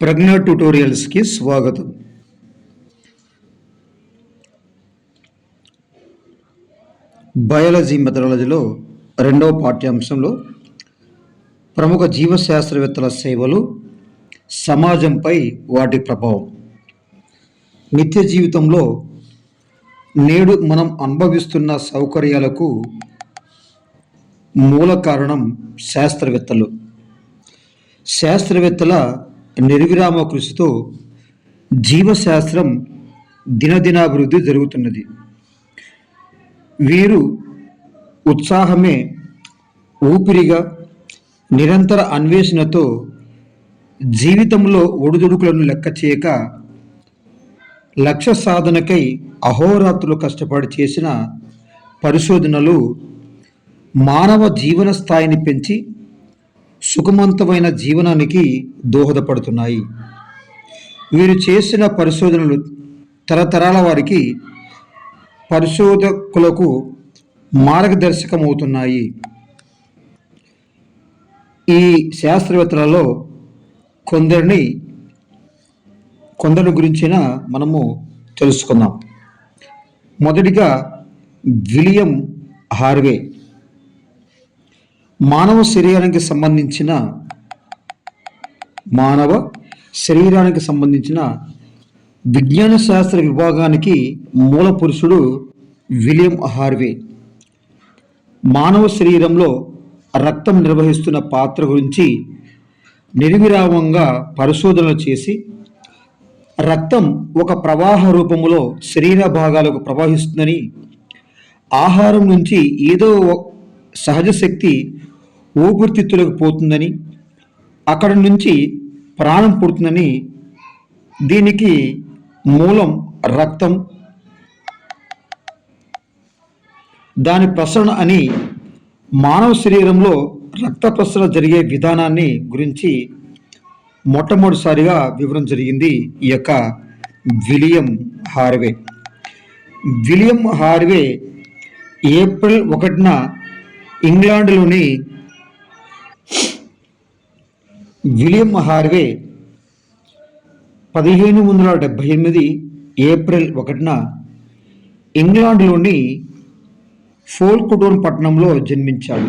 ప్రజ్ఞ ట్యూటోరియల్స్కి స్వాగతం. బయాలజీ మెథడాలజీలో రెండవ పాఠ్యాంశంలో ప్రముఖ జీవశాస్త్రవేత్తల సేవలు సమాజంపై వాటి ప్రభావం. నిత్య జీవితంలో నేడు మనం అనుభవిస్తున్న సౌకర్యాలకు మూల కారణం శాస్త్రవేత్తలు. శాస్త్రవేత్తల నిర్విరామ కృషితో జీవశాస్త్రం దినదినాభివృద్ధి జరుగుతున్నది. వీరు ఉత్సాహమే ఊపిరిగా నిరంతర అన్వేషణతో జీవితంలో ఒడిదుడుకులను లెక్క చేయక లక్ష్య సాధనకై అహోరాత్రులు కష్టపడి చేసిన పరిశోధనలు మానవ జీవన స్థాయిని పెంచి సుఖవంతమైన జీవనానికి దోహదపడుతున్నాయి. వీరు చేసిన పరిశోధనలు తరతరాల వారికి పరిశోధకులకు మార్గదర్శకమవుతున్నాయి. ఈ శాస్త్రవేత్తలలో కొందరిని కొందరి గురించిన మనము తెలుసుకుందాం. మొదటిగా విలియం హార్వే. మానవ శరీరానికి సంబంధించిన మానవ శరీరానికి సంబంధించిన విజ్ఞాన శాస్త్ర విభాగానికి మూల పురుషుడు విలియం హార్వే. మానవ శరీరంలో రక్తం నిర్వహిస్తున్న పాత్ర గురించి నిర్విరామంగా పరిశోధనలు చేసి రక్తం ఒక ప్రవాహ రూపములో శరీర భాగాలకు ప్రవహిస్తుందని ఆహారం నుంచి ఏదో ఒక సహజ శక్తి ఊపిరితిత్తులకు పోతుందని అక్కడ నుంచి ప్రాణం పుడుతుందని దీనికి మూలం రక్తం. దాని ప్రసరణ అని మానవ శరీరంలో రక్త ప్రసరణ జరిగే విధానాన్ని గురించి మొట్టమొదటిసారిగా వివరం జరిగింది ఈ యొక్క William Harvey. William Harvey April ఒకటిన ఇంగ్లాండ్లోని విలియం హార్వే పదిహేను వందల డెబ్భై ఎనిమిది ఏప్రిల్ ఒకటిన ఇంగ్లాండ్లోని ఫోల్కుటోన్ పట్టణంలో జన్మించాడు.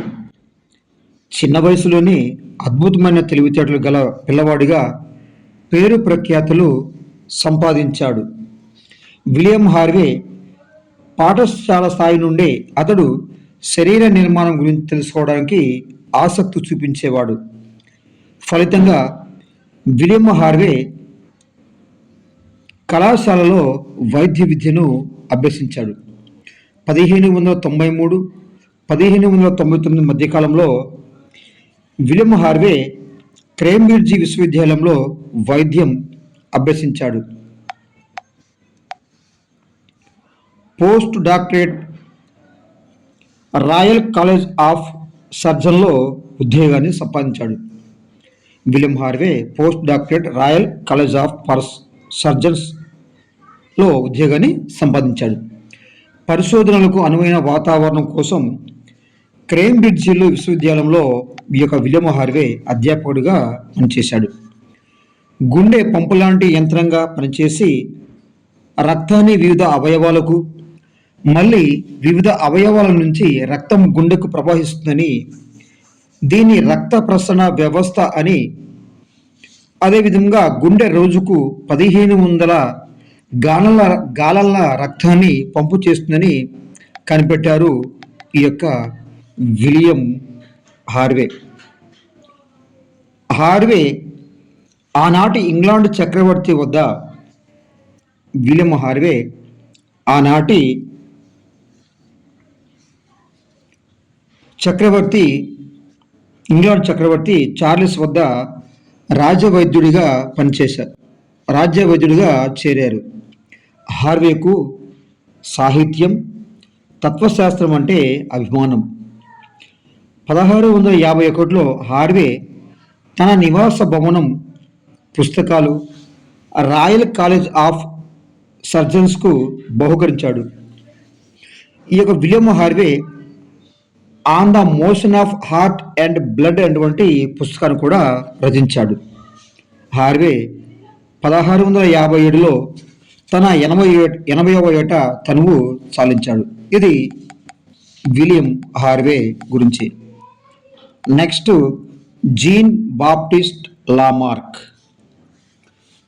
చిన్న వయసులోనే అద్భుతమైన తెలివితేటలు గల పిల్లవాడిగా పేరు ప్రఖ్యాతులు సంపాదించాడు. విలియం హార్వే పాఠశాల స్థాయి నుండే అతడు శరీర నిర్మాణం గురించి తెలుసుకోవడానికి ఆసక్తి చూపించేవాడు. ఫలితంగా విలియం హార్వే కళాశాలలో వైద్య విద్యను అభ్యసించాడు. పదిహేను వందల తొంభై మూడు పదిహేను వందల తొంభై తొమ్మిది మధ్యకాలంలో విలియం హార్వే క్రేంబ్రిడ్జి విశ్వవిద్యాలయంలో వైద్యం అభ్యసించాడు. Post doctorate royal college of సర్జన్లో ఉద్యోగాన్ని సంపాదించాడు. William Harvey post doctorate royal college of purse సర్జన్స్లో ఉద్యోగాన్ని సంపాదించాడు. పరిశోధనలకు అనువైన వాతావరణం కోసం క్రేంబ్రిడ్జిలో విశ్వవిద్యాలయంలో ఈ యొక్క విలియం హార్వే అధ్యాపకుడిగా పనిచేశాడు. గుండె పంపు లాంటి యంత్రంగా పనిచేసి రక్తాన్ని వివిధ అవయవాలకు మళ్ళీ వివిధ అవయవాల నుంచి రక్తం గుండెకు ప్రవహిస్తుందని దీని రక్త ప్రసరణ వ్యవస్థ అని అదేవిధంగా గుండె రోజుకు పదిహేను వందల గాలల గాలల రక్తాన్ని పంపు చేస్తుందని కనిపెట్టారు ఈ యొక్క విలియం హార్వే. హార్వే ఆనాటి ఇంగ్లాండ్ చక్రవర్తి వద్ద విలియం హార్వే ఆనాటి చక్రవర్తి ఇంగ్లాండ్ చక్రవర్తి చార్లెస్ వద్ద రాజవైద్యుడిగా పనిచేశారు. రాజ్య వైద్యుడిగా చేరారు. హార్వేకు సాహిత్యం తత్వశాస్త్రం అంటే అభిమానం. పదహారు వందల యాభై ఒకటిలో హార్వే తన నివాస భవనం పుస్తకాలు రాయల్ కాలేజ్ ఆఫ్ సర్జన్స్కు బహుకరించాడు. ఈ యొక్క William Harvey on the motion of heart and blood అటువంటి పుస్తకాన్ని కూడా రచించాడు. హార్వే పదహారు వందల యాభై ఏడులో తన ఎనభై ఎనభైవ ఏట తనువు చాలించాడు ఇది విలియం హార్వే గురించి. Next Jean Baptiste Lamarck.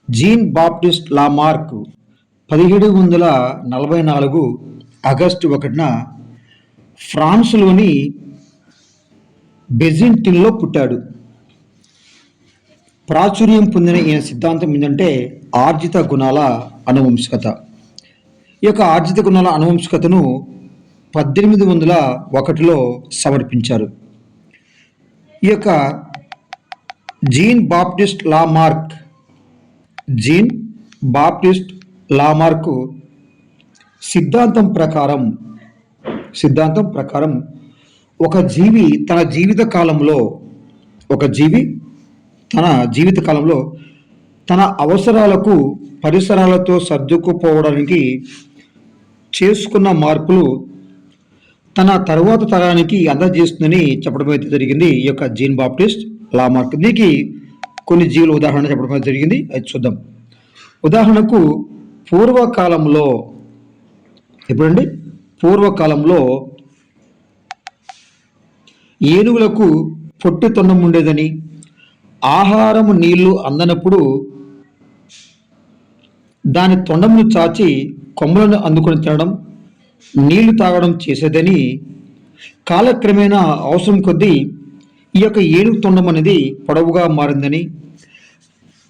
Jean Baptiste Lamarck పదిహేడు వందల నలభై నాలుగు ఆగస్టు ఒకటిన ఫ్రాన్స్లోని బెజింటిన్లో పుట్టాడు. ప్రాచుర్యం పొందిన ఈయన సిద్ధాంతం ఏంటంటే ఆర్జిత గుణాల అనువంశికత. ఈ యొక్క ఆర్జిత గుణాల అనువంశికతను పద్దెనిమిది వందల ఒకటిలో సమర్పించారు. ఈ యొక్క Jean Baptiste Lamarck Jean Baptiste Lamarck సిద్ధాంతం ప్రకారం సిద్ధాంతం ప్రకారం ఒక జీవి తన జీవిత కాలంలో ఒక జీవి తన జీవిత కాలంలో తన అవసరాలకు పరిసరాలతో సర్దుకుపోవడానికి చేసుకున్న మార్పులు తన తరువాత తరానికి అందజేస్తుందని చెప్పడం అయితే జరిగింది. ఈ యొక్క జీన్ బాప్టిస్ట్ లామార్క్. దీనికి కొన్ని జీవుల ఉదాహరణ చెప్పడం అయితే జరిగింది. అది చూద్దాం. ఉదాహరణకు పూర్వకాలంలో ఎప్పుడండి? పూర్వకాలంలో ఏనుగులకు పొట్టి తొండం ఉండేదని ఆహారము నీళ్ళు అందనప్పుడు దాని తొండమును చాచి కొమ్మలను అందుకొని తినడం నీళ్ళు తాగడం చేసేదని కాలక్రమేణా అవసరం కొద్దీ ఈ యొక్క ఏనుగు తొండం అనేది పొడవుగా మారిందని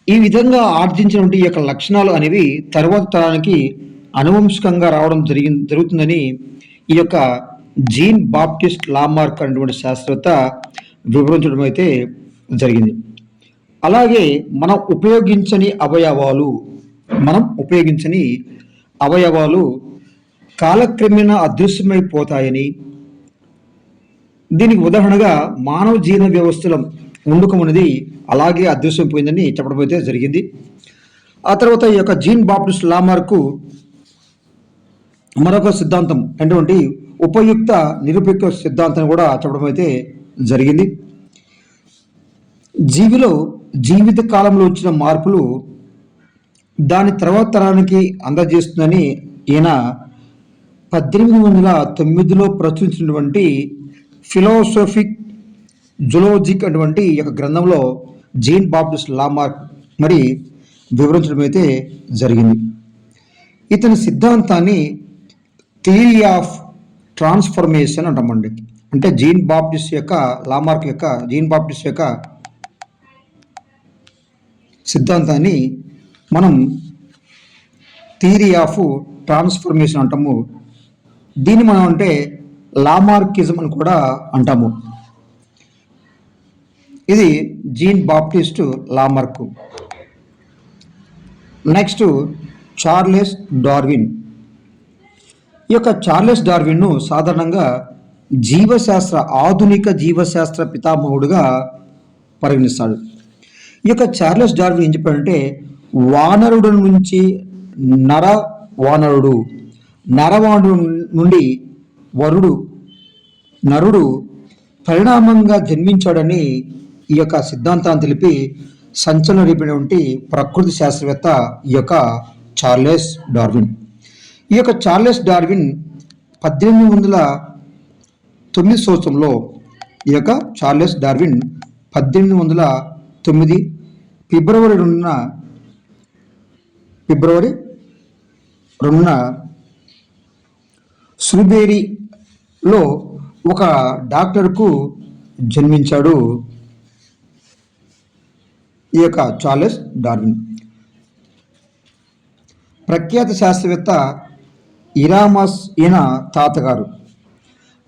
ఈ విధంగా ఆర్జించినటువంటి ఈ యొక్క లక్షణాలు అనేవి తర్వాత తరానికి అనువంశికంగా రావడం జరిగింది జరుగుతుందని ఈ యొక్క జీన్ బాప్టిస్ట్ లామార్క్ అనేటువంటి శాస్త్రవేత్త వివరించడం అయితే జరిగింది. అలాగే మనం ఉపయోగించని అవయవాలు మనం ఉపయోగించని అవయవాలు కాలక్రమేణా అదృశ్యమైపోతాయని దీనికి ఉదాహరణగా మానవ జీర్ణ వ్యవస్థలో ఉండకం అనేది అలాగే అదృశ్యమైపోయిందని చెప్పడం అయితే జరిగింది. ఆ తర్వాత ఈ యొక్క జీన్ బాప్టిస్ట్ లామార్కు మరొక సిద్ధాంతం అటువంటి ఉపయుక్త నిరుపయుక్త సిద్ధాంతం కూడా చెప్పడం అయితే జరిగింది. జీవిలో జీవిత కాలంలో వచ్చిన మార్పులు దాని తర్వాత తరానికి అందజేస్తుందని ఈయన పద్దెనిమిది వందల తొమ్మిదిలో ప్రచురించినటువంటి ఫిలోసోఫిక్ జులోజిక్ అటువంటి యొక్క గ్రంథంలో జీన్ బాప్టిస్ట్ లామార్క్ మరి వివరించడం అయితే జరిగింది. ఇతని సిద్ధాంతాన్ని థియరీ ఆఫ్ ట్రాన్స్ఫర్మేషన్ అంటామండి అంటే జీన్ బాప్టిస్ట్ యొక్క లామార్క్ యొక్క జీన్ బాప్టిస్ట్ యొక్క సిద్ధాంతాన్ని మనం థియరీ ఆఫ్ ట్రాన్స్ఫర్మేషన్ అంటాము. దీన్ని మనం అంటే లామార్కిజం అని కూడా అంటాము. ఇది Jean Baptiste Lamarck. Next Charles Darwin. ఈ యొక్క చార్లెస్ డార్విన్ను సాధారణంగా జీవశాస్త్ర ఆధునిక జీవశాస్త్ర పితామహుడుగా పరిగణిస్తాడు. ఈ యొక్క చార్లెస్ డార్విన్ ఏం చెప్పాడంటే వానరుడు నుంచి నర వానరుడు నరవాణుడు నుండి వరుడు నరుడు పరిణామంగా జన్మించాడని ఈ యొక్క సిద్ధాంతాన్ని తెలిపి సంచలన రేపినటువంటి ప్రకృతి శాస్త్రవేత్త ఈ యొక్క చార్లెస్ డార్విన్. ఈ యొక్క చార్లెస్ డార్విన్ పద్దెనిమిది వందల తొమ్మిది సంవత్సరంలో ఈ యొక్క చార్లెస్ డార్విన్ పద్దెనిమిది వందల తొమ్మిది ఫిబ్రవరి రెండున ఫిబ్రవరి రెండున సుబేరిలో ఒక డాక్టర్కు జన్మించాడు ఈ యొక్క చార్లెస్ డార్విన్. ప్రఖ్యాత శాస్త్రవేత్త ఇరామస్ ఈయన తాతగారు.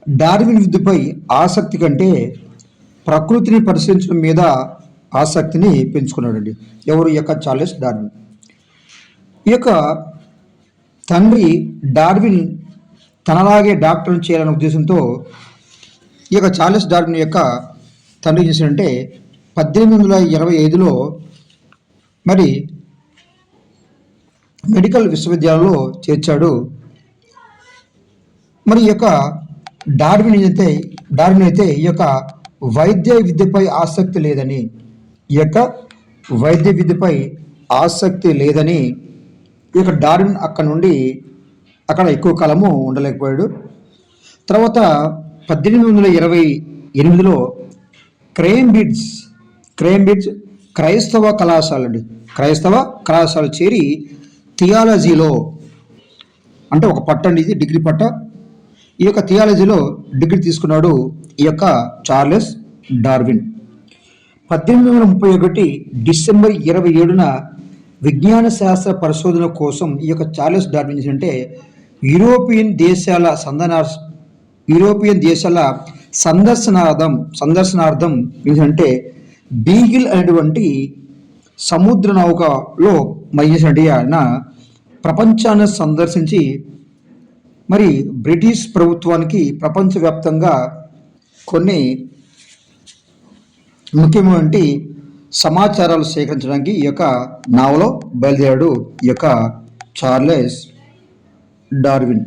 డార్విన్ విద్యపై ఆసక్తి కంటే ప్రకృతిని పరిశీలించడం మీద ఆసక్తిని పెంచుకున్నాడండి. ఎవరు? ఈ యొక్క చార్లెస్ డార్విన్. ఈ యొక్క తండ్రి డార్విన్ తనలాగే డాక్టర్ని చేయాలనే ఉద్దేశంతో ఈ యొక్క చార్లెస్ డార్విన్ యొక్క తండ్రి చేశాడంటే పద్దెనిమిది వందల ఇరవై ఐదులో మరి మెడికల్ విశ్వవిద్యాలయంలో చేర్చాడు మరి ఈ యొక్క డార్విన్ అయితే డార్విన్ అయితే ఈ యొక్క వైద్య విద్యపై ఆసక్తి లేదని ఈ యొక్క వైద్య విద్యపై ఆసక్తి లేదని ఈ యొక్క డార్విన్ అక్కడ నుండి అక్కడ ఎక్కువ కాలము ఉండలేకపోయాడు. తర్వాత పద్దెనిమిది వందల ఇరవై ఎనిమిదిలో క్రేంబిడ్స్ క్రేంబిడ్స్ క్రైస్తవ కళాశాల అండి క్రైస్తవ కళాశాల చేరి థియాలజీలో అంటే ఒక పట్ట అండి ఇది డిగ్రీ పట్ట ఈ యొక్క థియాలజీలో డిగ్రీ తీసుకున్నాడు ఈ యొక్క చార్లెస్ డార్విన్. పద్దెనిమిది వందల ముప్పై ఒకటి డిసెంబర్ ఇరవై ఏడున విజ్ఞాన శాస్త్ర పరిశోధన కోసం ఈ యొక్క చార్లెస్ డార్విన్ అంటే యూరోపియన్ దేశాల సందనా యూరోపియన్ దేశాల సందర్శనార్థం సందర్శనార్థం ఏంటంటే బీగిల్ అనేటువంటి సముద్ర నౌకలో మయ్యేసినటువంటి ఆయన ప్రపంచాన్ని సందర్శించి మరి బ్రిటిష్ ప్రభుత్వానికి ప్రపంచవ్యాప్తంగా కొన్ని ముఖ్యమైనటువంటి సమాచారాలు సేకరించడానికి ఈ యొక్క నావలో బయలుదేరాడు ఈ యొక్క చార్లెస్ డార్విన్.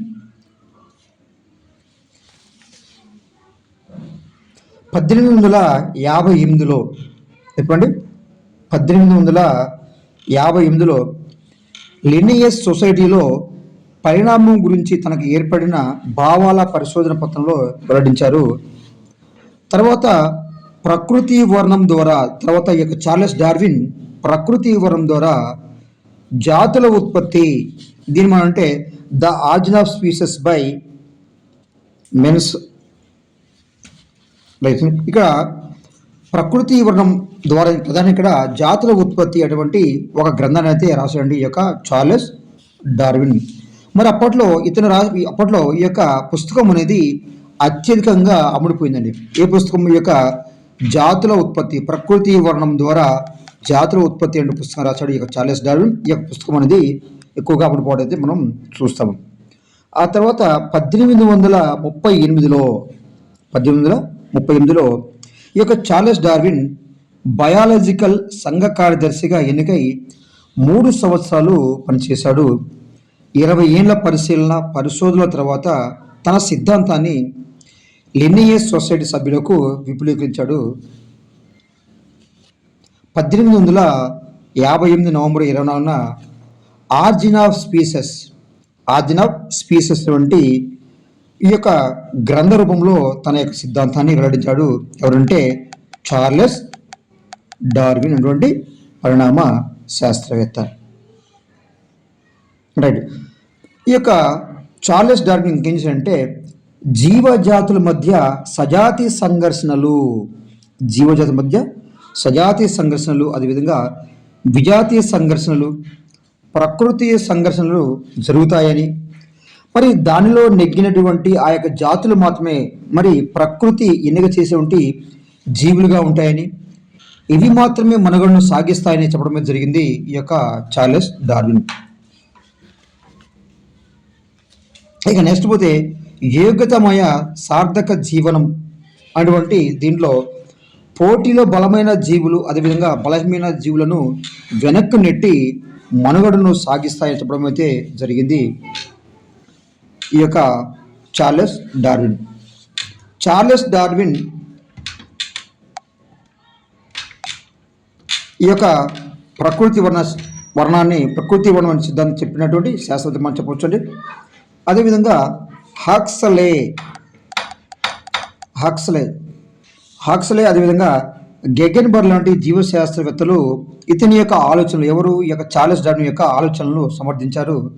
పద్దెనిమిది వందల యాభై ఎనిమిదిలో చెప్పండి? పద్దెనిమిది వందల యాభై ఎనిమిదిలో లినియస్ సొసైటీలో పరిణామం గురించి తనకు ఏర్పడిన భావాల పరిశోధన పత్రంలో వెల్లడించారు. తర్వాత ప్రకృతి వర్ణం ద్వారా తర్వాత ఈ యొక్క చార్లెస్ డార్విన్ ప్రకృతి వర్ణం ద్వారా జాతుల ఉత్పత్తి దీని మనం అంటే the origin of species by means ఇక్కడ ప్రకృతి వర్ణం ద్వారా ప్రధాన ఇక్కడ జాతుల ఉత్పత్తి అటువంటి ఒక గ్రంథాన్ని అయితే రాశాడండి ఈ యొక్క చార్లెస్ డార్విన్. మరి అప్పట్లో ఇతను రా అప్పట్లో ఈ యొక్క పుస్తకం అనేది అత్యధికంగా అమ్ముడిపోయిందండి. ఏ పుస్తకం? ఈ యొక్క జాతుల ఉత్పత్తి ప్రకృతి వర్ణం ద్వారా జాతుల ఉత్పత్తి అనే పుస్తకం రాశాడు ఈ యొక్క చార్లెస్ డార్విన్. ఈ యొక్క పుస్తకం అనేది ఎక్కువగా అమ్ముడుపోవడం అయితే మనం చూస్తాము. ఆ తర్వాత పద్దెనిమిది వందల ముప్పై ఎనిమిదిలో పద్దెనిమిది వందల ముప్పై ఎనిమిదిలో ఈ యొక్క చార్లెస్ డార్విన్ బయాలజికల్ సంఘ కార్యదర్శిగా ఎన్నికై మూడు సంవత్సరాలు పనిచేశాడు. ఇరవై ఏళ్ళ పరిశీలన పరిశోధనల తర్వాత తన సిద్ధాంతాన్ని లినియస్ సొసైటీ సభ్యులకు విపులీకరించాడు. పద్దెనిమిది వందల యాభై ఎనిమిది నవంబర్ ఇరవై నాలుగున origin of species origin of species వంటి ఈ యొక్క గ్రంథ రూపంలో తన యొక్క సిద్ధాంతాన్ని వెల్లడించాడు. ఎవరంటే చార్లెస్ డార్విన్ అటువంటి పరిణామ శాస్త్రవేత్త. రైట్. ఈ యొక్క చార్లెస్ డార్విన్ ఇంకేం చేశాడంటే జీవజాతుల మధ్య సజాతి సంఘర్షణలు జీవజాతుల మధ్య సజాతి సంఘర్షణలు అదేవిధంగా విజాతీయ సంఘర్షణలు ప్రకృతి సంఘర్షణలు జరుగుతాయని మరి దానిలో నెగ్గినటువంటి ఆ యొక్క జాతులు మాత్రమే మరి ప్రకృతి ఎన్నిక చేసేటువంటి జీవులుగా ఉంటాయని ఇవి మాత్రమే మనుగడను సాగిస్తాయని చెప్పడమే జరిగింది ఈ యొక్క చార్లెస్ డార్విన్. ఇక నెక్స్ట్ పోతే యోగ్యతమయ సార్థక జీవనం అటువంటి దీంట్లో పోటీలో బలమైన జీవులు అదేవిధంగా బలహీన జీవులను వెనక్కు నెట్టి మనుగడను సాగిస్తాయని చెప్పడం అయితే జరిగింది. ఈ యొక్క చార్లెస్ డార్విన్. చార్లెస్ డార్విన్ ఈ యొక్క ప్రకృతి వర్ణ వర్ణాన్ని ప్రకృతి వర్ణం సిద్ధాంతం చెప్పినటువంటి శాస్త్రవేత్త మనం చెప్పవచ్చు అండి అదేవిధంగా హాక్సలే. హాక్సలే. హాక్సలే అదేవిధంగా గెగెన్బర్ లాంటి జీవశాస్త్రవేత్తలు ఇతని యొక్క ఆలోచనలు ఎవరు? ఈ యొక్క చార్లెస్ డార్విన్ యొక్క ఆలోచనలను సమర్థించారు.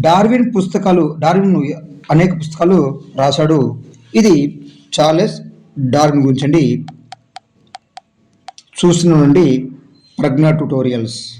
డార్విన్ పుస్తకాలు డార్విన్ అనేక పుస్తకాలు రాశాడు. ఇది చార్లెస్ డార్విన్ గురించి అండి. చూసిన నుండి ప్రజ్ఞా ట్యూటోరియల్స్.